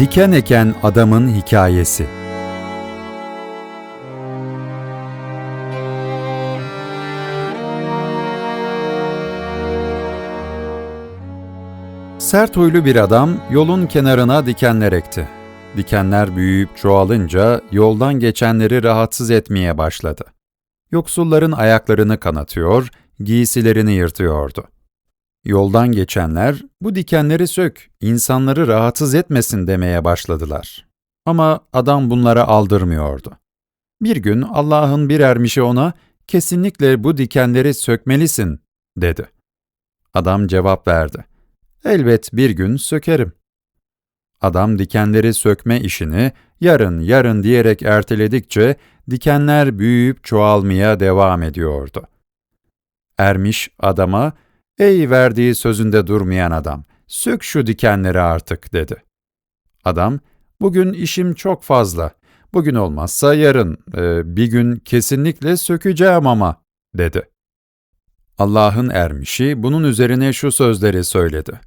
Diken eken adamın hikayesi. Sert huylu bir adam yolun kenarına dikenler ekti. Dikenler büyüyüp çoğalınca yoldan geçenleri rahatsız etmeye başladı. Yoksulların ayaklarını kanatıyor, giysilerini yırtıyordu. Yoldan geçenler, bu dikenleri sök, insanları rahatsız etmesin demeye başladılar. Ama adam bunlara aldırmıyordu. Bir gün Allah'ın bir ermişi ona, kesinlikle bu dikenleri sökmelisin, dedi. Adam cevap verdi. Elbet bir gün sökerim. Adam dikenleri sökme işini yarın yarın diyerek erteledikçe dikenler büyüyüp çoğalmaya devam ediyordu. Ermiş adama, ''Ey verdiği sözünde durmayan adam, sök şu dikenleri artık.'' dedi. Adam, ''Bugün işim çok fazla, bugün olmazsa yarın, e, bir gün kesinlikle sökeceğim ama.'' dedi. Allah'ın ermişi bunun üzerine şu sözleri söyledi.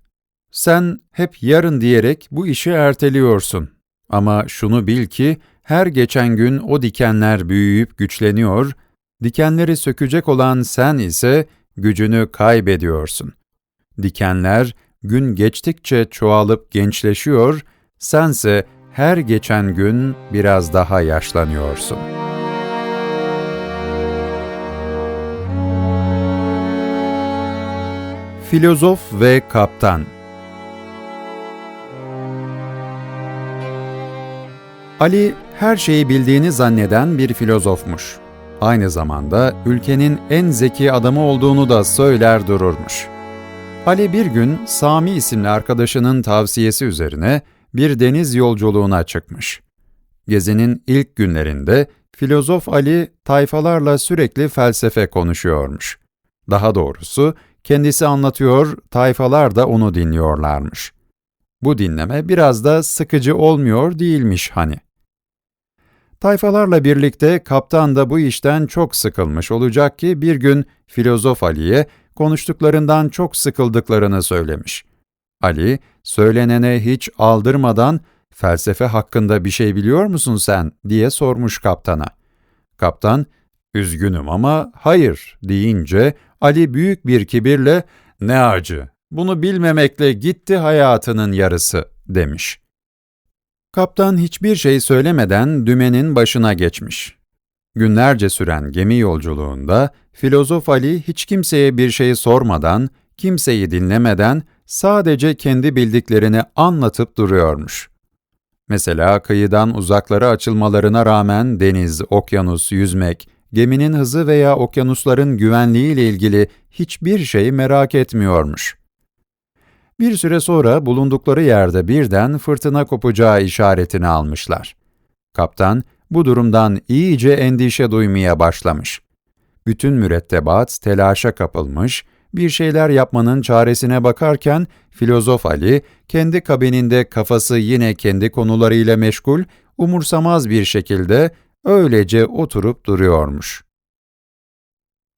Sen hep yarın diyerek bu işi erteliyorsun. Ama şunu bil ki her geçen gün o dikenler büyüyüp güçleniyor, dikenleri sökecek olan sen ise gücünü kaybediyorsun. Dikenler gün geçtikçe çoğalıp gençleşiyor, sense her geçen gün biraz daha yaşlanıyorsun. Filozof ve Kaptan Ali, her şeyi bildiğini zanneden bir filozofmuş. Aynı zamanda ülkenin en zeki adamı olduğunu da söyler dururmuş. Ali bir gün Sami isimli arkadaşının tavsiyesi üzerine bir deniz yolculuğuna çıkmış. Gezinin ilk günlerinde filozof Ali tayfalarla sürekli felsefe konuşuyormuş. Daha doğrusu kendisi anlatıyor, tayfalar da onu dinliyorlarmış. Bu dinleme biraz da sıkıcı olmuyor değilmiş hani. Tayfalarla birlikte kaptan da bu işten çok sıkılmış olacak ki bir gün filozof Ali'ye konuştuklarından çok sıkıldıklarını söylemiş. Ali, söylenene hiç aldırmadan felsefe hakkında bir şey biliyor musun sen diye sormuş kaptana. Kaptan, üzgünüm ama hayır deyince Ali büyük bir kibirle ne acı, bunu bilmemekle gitti hayatının yarısı demiş. Kaptan hiçbir şey söylemeden dümenin başına geçmiş. Günlerce süren gemi yolculuğunda filozof Ali hiç kimseye bir şey sormadan, kimseyi dinlemeden sadece kendi bildiklerini anlatıp duruyormuş. Mesela kıyıdan uzaklara açılmalarına rağmen deniz, okyanus, yüzmek, geminin hızı veya okyanusların güvenliği ile ilgili hiçbir şey merak etmiyormuş. Bir süre sonra bulundukları yerde birden fırtına kopacağı işaretini almışlar. Kaptan bu durumdan iyice endişe duymaya başlamış. Bütün mürettebat telaşa kapılmış, bir şeyler yapmanın çaresine bakarken filozof Ali kendi kabininde kafası yine kendi konularıyla meşgul, umursamaz bir şekilde öylece oturup duruyormuş.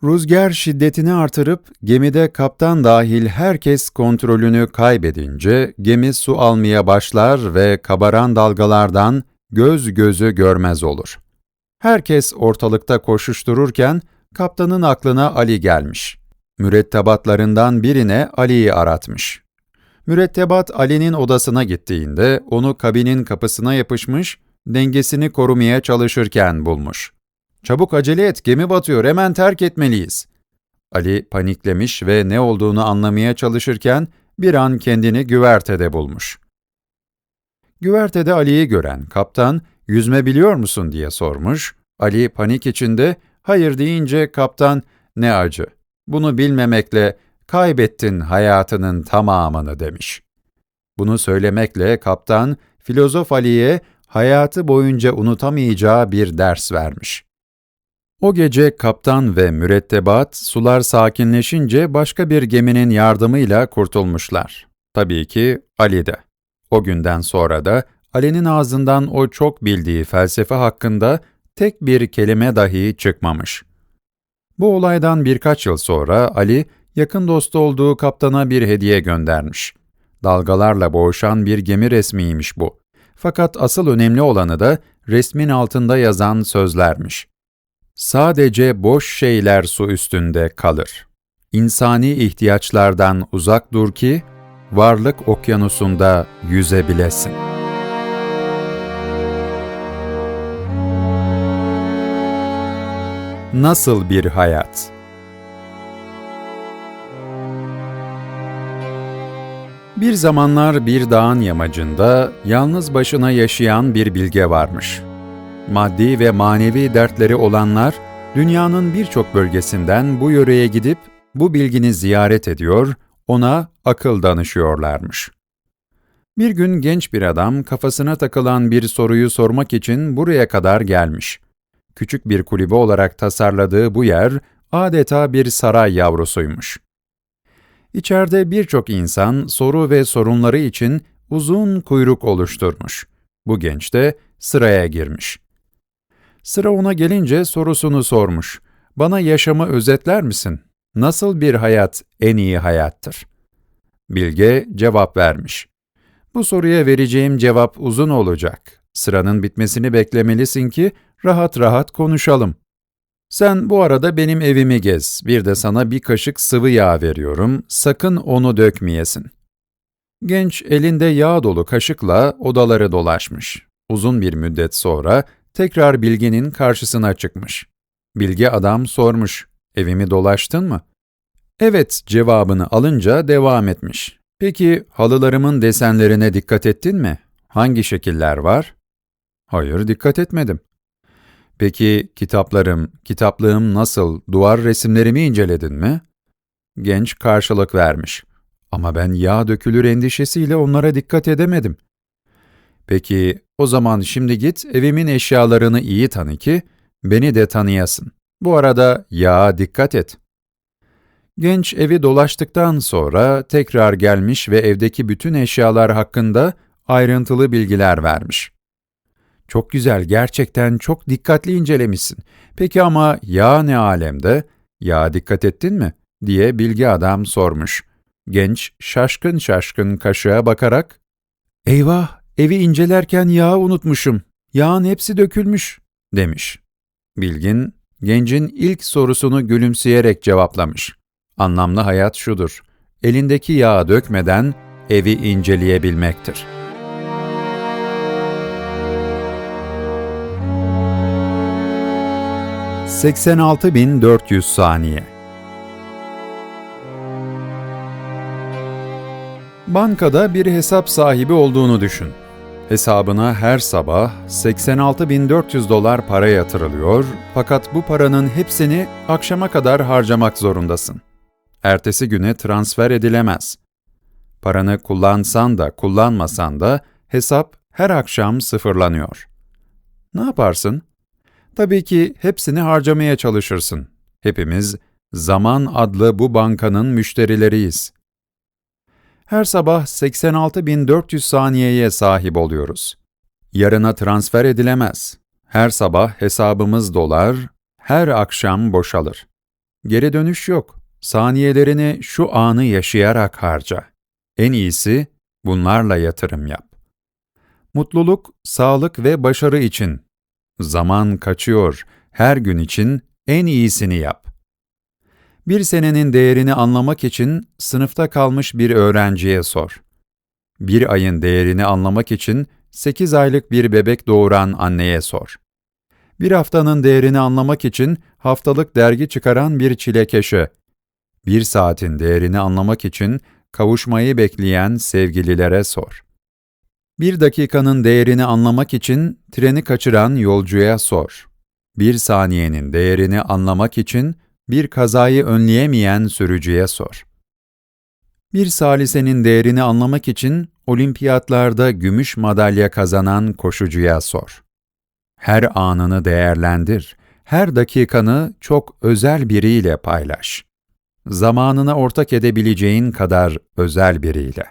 Rüzgar şiddetini artırıp gemide kaptan dahil herkes kontrolünü kaybedince gemi su almaya başlar ve kabaran dalgalardan göz gözü görmez olur. Herkes ortalıkta koşuştururken kaptanın aklına Ali gelmiş. Mürettebatlarından birine Ali'yi aratmış. Mürettebat Ali'nin odasına gittiğinde onu kabinin kapısına yapışmış, dengesini korumaya çalışırken bulmuş. Çabuk acele et, gemi batıyor, hemen terk etmeliyiz. Ali paniklemiş ve ne olduğunu anlamaya çalışırken bir an kendini güvertede bulmuş. Güvertede Ali'yi gören kaptan, yüzme biliyor musun diye sormuş. Ali panik içinde, hayır deyince kaptan, ne acı, bunu bilmemekle kaybettin hayatının tamamını demiş. Bunu söylemekle kaptan, filozof Ali'ye hayatı boyunca unutamayacağı bir ders vermiş. O gece kaptan ve mürettebat sular sakinleşince başka bir geminin yardımıyla kurtulmuşlar. Tabii ki Ali de. O günden sonra da Ali'nin ağzından o çok bildiği felsefe hakkında tek bir kelime dahi çıkmamış. Bu olaydan birkaç yıl sonra Ali, yakın dostu olduğu kaptana bir hediye göndermiş. Dalgalarla boğuşan bir gemi resmiymiş bu. Fakat asıl önemli olanı da resmin altında yazan sözlermiş. Sadece boş şeyler su üstünde kalır. İnsani ihtiyaçlardan uzak dur ki, varlık okyanusunda yüzebilesin. Nasıl bir hayat? Bir zamanlar bir dağın yamacında yalnız başına yaşayan bir bilge varmış. Maddi ve manevi dertleri olanlar, dünyanın birçok bölgesinden bu yöreye gidip bu bilgini ziyaret ediyor, ona akıl danışıyorlarmış. Bir gün genç bir adam kafasına takılan bir soruyu sormak için buraya kadar gelmiş. Küçük bir kulübe olarak tasarladığı bu yer adeta bir saray yavrusuymuş. İçeride birçok insan soru ve sorunları için uzun kuyruk oluşturmuş. Bu genç de sıraya girmiş. Sıra ona gelince sorusunu sormuş. Bana yaşamı özetler misin? Nasıl bir hayat en iyi hayattır? Bilge cevap vermiş. Bu soruya vereceğim cevap uzun olacak. Sıranın bitmesini beklemelisin ki rahat rahat konuşalım. Sen bu arada benim evimi gez, bir de sana bir kaşık sıvı yağ veriyorum, sakın onu dökmeyesin. Genç elinde yağ dolu kaşıkla odaları dolaşmış. Uzun bir müddet sonra tekrar Bilge'nin karşısına çıkmış. Bilge adam sormuş, evimi dolaştın mı? Evet cevabını alınca devam etmiş. Peki halılarımın desenlerine dikkat ettin mi? Hangi şekiller var? Hayır, dikkat etmedim. Peki kitaplarım, kitaplığım nasıl, duvar resimlerimi inceledin mi? Genç karşılık vermiş. Ama ben yağ dökülür endişesiyle onlara dikkat edemedim. Peki, o zaman şimdi git evimin eşyalarını iyi tanı ki, beni de tanıyasın. Bu arada yağa dikkat et. Genç evi dolaştıktan sonra tekrar gelmiş ve evdeki bütün eşyalar hakkında ayrıntılı bilgiler vermiş. Çok güzel, gerçekten çok dikkatli incelemişsin. Peki ama yağ ne alemde? Yağa dikkat ettin mi? diye bilgi adam sormuş. Genç şaşkın şaşkın kaşığa bakarak, ''Eyvah, evi incelerken yağı unutmuşum. Yağın hepsi dökülmüş.'' demiş. Bilgin, gencin ilk sorusunu gülümseyerek cevaplamış. Anlamlı hayat şudur, elindeki yağı dökmeden evi inceleyebilmektir.'' 86.400 saniye Bankada bir hesap sahibi olduğunu düşün. Hesabına her sabah 86.400 dolar para yatırılıyor fakat bu paranın hepsini akşama kadar harcamak zorundasın. Ertesi güne transfer edilemez. Paranı kullansan da kullanmasan da hesap her akşam sıfırlanıyor. Ne yaparsın? Tabii ki hepsini harcamaya çalışırsın. Hepimiz zaman adlı bu bankanın müşterileriyiz. Her sabah 86.400 saniyeye sahip oluyoruz. Yarına transfer edilemez. Her sabah hesabımız dolar, her akşam boşalır. Geri dönüş yok. Saniyelerini şu anı yaşayarak harca. En iyisi bunlarla yatırım yap. Mutluluk, sağlık ve başarı için Zaman kaçıyor, her gün için en iyisini yap. Bir senenin değerini anlamak için sınıfta kalmış bir öğrenciye sor. Bir ayın değerini anlamak için 8 aylık bir bebek doğuran anneye sor. Bir haftanın değerini anlamak için haftalık dergi çıkaran bir çilekeşe, bir saatin değerini anlamak için kavuşmayı bekleyen sevgililere sor. Bir dakikanın değerini anlamak için treni kaçıran yolcuya sor. Bir saniyenin değerini anlamak için bir kazayı önleyemeyen sürücüye sor. Bir salisenin değerini anlamak için olimpiyatlarda gümüş madalya kazanan koşucuya sor. Her anını değerlendir, her dakikanı çok özel biriyle paylaş. Zamanını ortak edebileceğin kadar özel biriyle.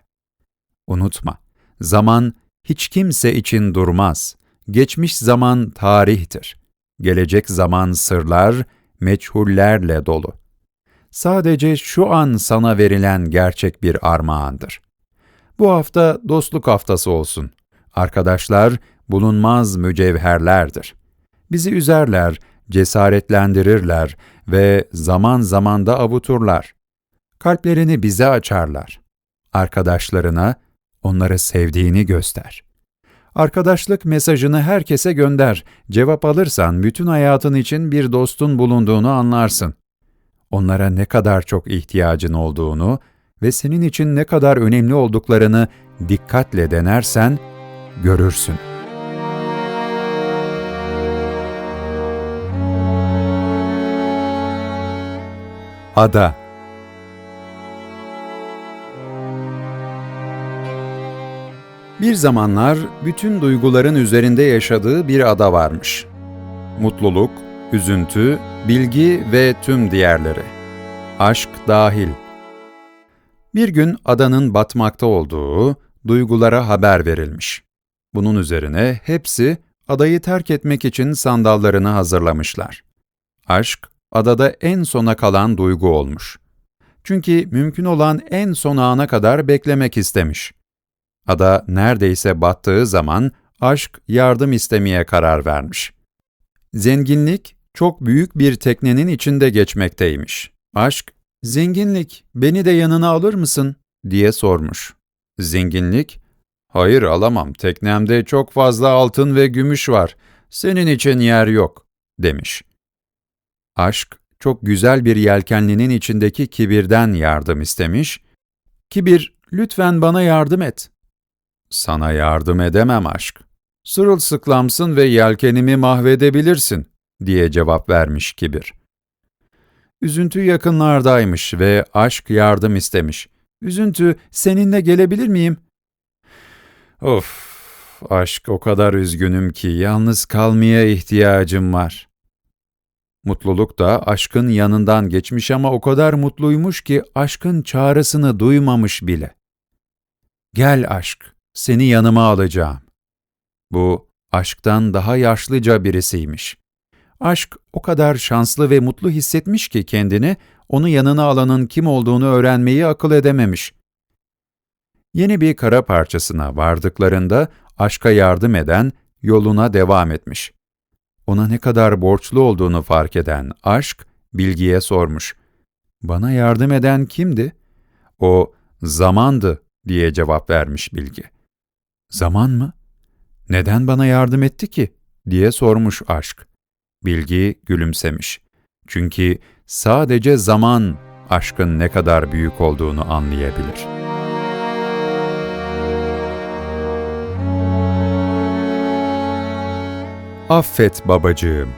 Unutma, Zaman hiç kimse için durmaz. Geçmiş zaman tarihtir. Gelecek zaman sırlar, meçhullerle dolu. Sadece şu an sana verilen gerçek bir armağandır. Bu hafta dostluk haftası olsun. Arkadaşlar bulunmaz mücevherlerdir. Bizi üzerler, cesaretlendirirler ve zaman zaman da avuturlar. Kalplerini bize açarlar. Arkadaşlarına onları sevdiğini göster. Arkadaşlık mesajını herkese gönder. Cevap alırsan bütün hayatın için bir dostun bulunduğunu anlarsın. Onlara ne kadar çok ihtiyacın olduğunu ve senin için ne kadar önemli olduklarını dikkatle denersen görürsün. Ada Bir zamanlar bütün duyguların üzerinde yaşadığı bir ada varmış. Mutluluk, üzüntü, bilgi ve tüm diğerleri. Aşk dahil. Bir gün adanın batmakta olduğu, duygulara haber verilmiş. Bunun üzerine hepsi adayı terk etmek için sandallarını hazırlamışlar. Aşk, adada en sona kalan duygu olmuş. Çünkü mümkün olan en son ana kadar beklemek istemiş. Ada neredeyse battığı zaman aşk yardım istemeye karar vermiş. Zenginlik çok büyük bir teknenin içinde geçmekteymiş. Aşk, zenginlik beni de yanına alır mısın diye sormuş. Zenginlik, hayır alamam teknemde çok fazla altın ve gümüş var, senin için yer yok demiş. Aşk, çok güzel bir yelkenlinin içindeki kibirden yardım istemiş. Kibir, lütfen bana yardım et sana yardım edemem aşk. Sırılsıklamsın ve yelkenimi mahvedebilirsin, diye cevap vermiş kibir. Üzüntü yakınlardaymış ve aşk yardım istemiş. Üzüntü, seninle gelebilir miyim? Of, aşk o kadar üzgünüm ki yalnız kalmaya ihtiyacım var. Mutluluk da aşkın yanından geçmiş ama o kadar mutluymuş ki aşkın çağrısını duymamış bile. Gel aşk, seni yanıma alacağım. Bu, aşktan daha yaşlıca birisiymiş. Aşk o kadar şanslı ve mutlu hissetmiş ki kendini, onu yanına alanın kim olduğunu öğrenmeyi akıl edememiş. Yeni bir kara parçasına vardıklarında aşka yardım eden yoluna devam etmiş. Ona ne kadar borçlu olduğunu fark eden aşk, bilgiye sormuş. Bana yardım eden kimdi? O, zamandı diye cevap vermiş bilgi. Zaman mı? Neden bana yardım etti ki? diye sormuş aşk. Bilgi gülümsemiş. Çünkü sadece zaman aşkın ne kadar büyük olduğunu anlayabilir. Affet babacığım.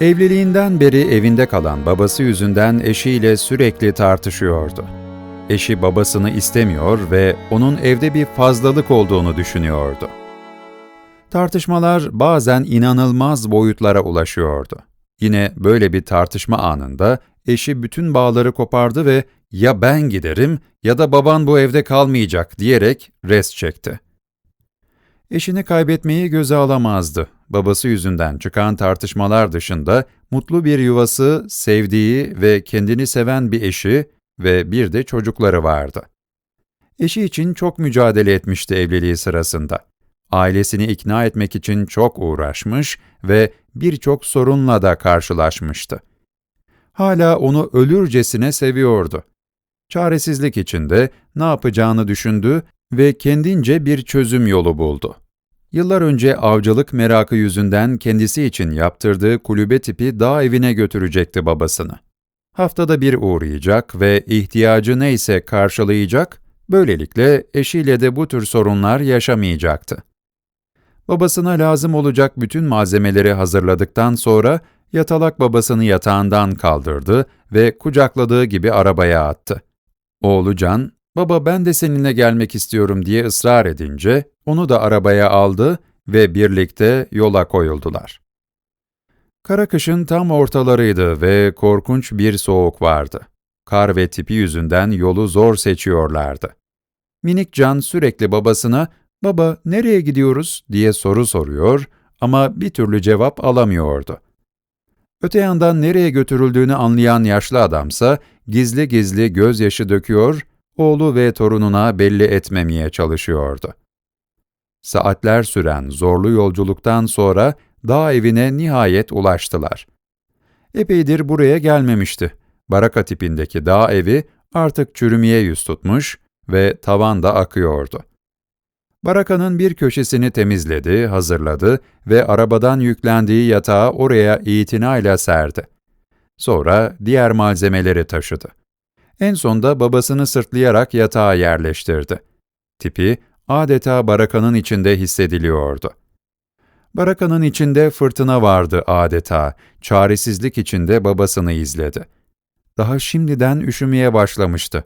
Evliliğinden beri evinde kalan babası yüzünden eşiyle sürekli tartışıyordu. Eşi babasını istemiyor ve onun evde bir fazlalık olduğunu düşünüyordu. Tartışmalar bazen inanılmaz boyutlara ulaşıyordu. Yine böyle bir tartışma anında eşi bütün bağları kopardı ve ya ben giderim ya da baban bu evde kalmayacak diyerek res çekti. Eşini kaybetmeyi göze alamazdı. Babası yüzünden çıkan tartışmalar dışında mutlu bir yuvası, sevdiği ve kendini seven bir eşi ve bir de çocukları vardı. Eşi için çok mücadele etmişti evliliği sırasında. Ailesini ikna etmek için çok uğraşmış ve birçok sorunla da karşılaşmıştı. Hala onu ölürcesine seviyordu. Çaresizlik içinde ne yapacağını düşündü ve kendince bir çözüm yolu buldu. Yıllar önce avcılık merakı yüzünden kendisi için yaptırdığı kulübe tipi dağ evine götürecekti babasını. Haftada bir uğrayacak ve ihtiyacı neyse karşılayacak, böylelikle eşiyle de bu tür sorunlar yaşamayacaktı. Babasına lazım olacak bütün malzemeleri hazırladıktan sonra yatalak babasını yatağından kaldırdı ve kucakladığı gibi arabaya attı. Oğlu Can, baba ben de seninle gelmek istiyorum diye ısrar edince onu da arabaya aldı ve birlikte yola koyuldular. Kara kışın tam ortalarıydı ve korkunç bir soğuk vardı. Kar ve tipi yüzünden yolu zor seçiyorlardı. Minik Can sürekli babasına, ''Baba, nereye gidiyoruz?'' diye soru soruyor ama bir türlü cevap alamıyordu. Öte yandan nereye götürüldüğünü anlayan yaşlı adamsa gizli gizli gözyaşı döküyor, oğlu ve torununa belli etmemeye çalışıyordu. Saatler süren zorlu yolculuktan sonra dağ evine nihayet ulaştılar. Epeydir buraya gelmemişti. Baraka tipindeki dağ evi artık çürümeye yüz tutmuş ve tavan da akıyordu. Barakanın bir köşesini temizledi, hazırladı ve arabadan yüklendiği yatağı oraya itinayla serdi. Sonra diğer malzemeleri taşıdı. En sonda babasını sırtlayarak yatağa yerleştirdi. Tipi adeta barakanın içinde hissediliyordu. Barakanın içinde fırtına vardı adeta, çaresizlik içinde babasını izledi. Daha şimdiden üşümeye başlamıştı.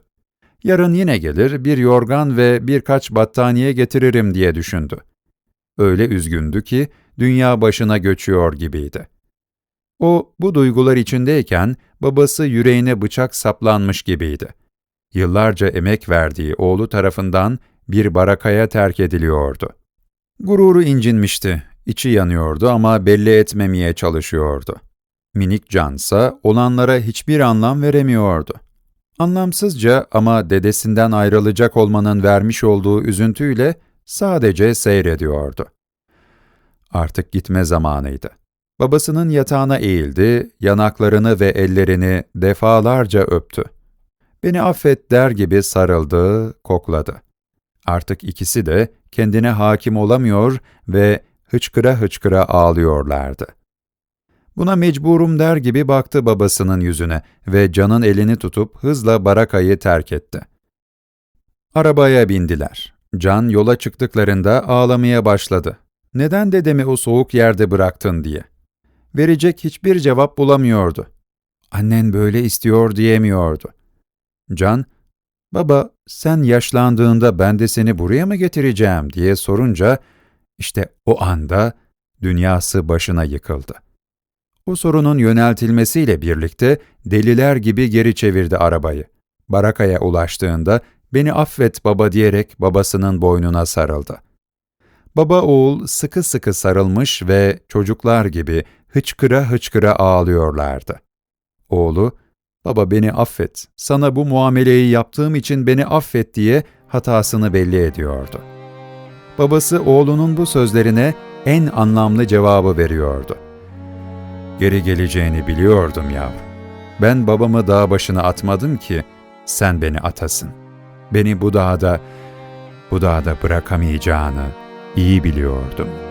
Yarın yine gelir, bir yorgan ve birkaç battaniye getiririm diye düşündü. Öyle üzgündü ki, dünya başına göçüyor gibiydi. O, bu duygular içindeyken, babası yüreğine bıçak saplanmış gibiydi. Yıllarca emek verdiği oğlu tarafından bir barakaya terk ediliyordu. Gururu incinmişti, içi yanıyordu ama belli etmemeye çalışıyordu. Minik cansa olanlara hiçbir anlam veremiyordu. Anlamsızca ama dedesinden ayrılacak olmanın vermiş olduğu üzüntüyle sadece seyrediyordu. Artık gitme zamanıydı. Babasının yatağına eğildi, yanaklarını ve ellerini defalarca öptü. Beni affet der gibi sarıldı, kokladı. Artık ikisi de kendine hakim olamıyor ve hıçkıra hıçkıra ağlıyorlardı. Buna mecburum der gibi baktı babasının yüzüne ve Can'ın elini tutup hızla barakayı terk etti. Arabaya bindiler. Can yola çıktıklarında ağlamaya başladı. Neden dedemi o soğuk yerde bıraktın diye. Verecek hiçbir cevap bulamıyordu. Annen böyle istiyor diyemiyordu. Can, baba sen yaşlandığında ben de seni buraya mı getireceğim diye sorunca, işte o anda dünyası başına yıkıldı. Bu sorunun yöneltilmesiyle birlikte deliler gibi geri çevirdi arabayı. Barakaya ulaştığında beni affet baba diyerek babasının boynuna sarıldı. Baba oğul sıkı sıkı sarılmış ve çocuklar gibi hıçkıra hıçkıra ağlıyorlardı. Oğlu, baba beni affet, sana bu muameleyi yaptığım için beni affet diye hatasını belli ediyordu babası oğlunun bu sözlerine en anlamlı cevabı veriyordu. Geri geleceğini biliyordum yavrum. Ben babamı dağ başına atmadım ki sen beni atasın. Beni bu dağda, bu dağda bırakamayacağını iyi biliyordum.''